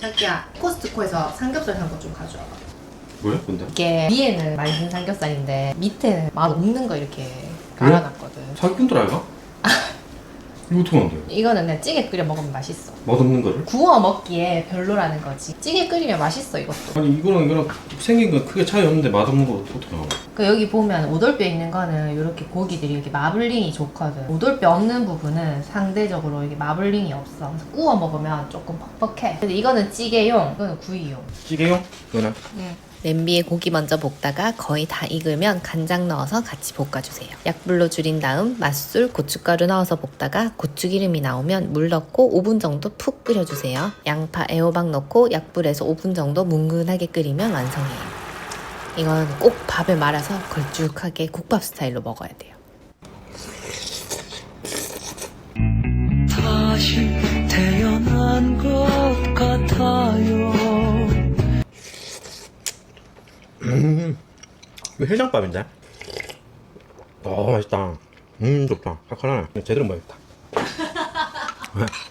자기야 코스트코에서 삼겹살 산 거 좀 가져와봐 뭐야? 뭔데? 이게 위에는 말린 삼겹살인데 밑에는 맛 없는 거 이렇게 깔아놨거든 사기꾼들 아이가? 이거 어떻게 만들어? 이거는 그냥 찌개 끓여 먹으면 맛있어 맛없는 거를? 구워 먹기에 별로라는 거지 찌개 끓이면 맛있어 이것도 아니 이거랑 이거랑 생긴 건 크게 차이 없는데 맛없는 거 어떻게 나와? 그 여기 보면 오돌뼈 있는 거는 이렇게 고기들이 이렇게 마블링이 좋거든 오돌뼈 없는 부분은 상대적으로 이게 마블링이 없어 그래서 구워 먹으면 조금 퍽퍽해 근데 이거는 찌개용 이거는 구이용 찌개용? 이거는? 냄비에 고기 먼저 볶다가 거의 다 익으면 간장 넣어서 같이 볶아주세요. 약불로 줄인 다음 맛술, 고춧가루 넣어서 볶다가 고추기름이 나오면 물 넣고 5분 정도 푹 끓여주세요. 양파, 애호박 넣고 약불에서 5분 정도 뭉근하게 끓이면 완성이에요. 이건 꼭 밥에 말아서 걸쭉하게 국밥 스타일로 먹어야 돼요. 다시 태어난 것 같아요. 이거 해장밥인데? 어 맛있다 음 좋다 칼칼하네 제대로 먹어야겠다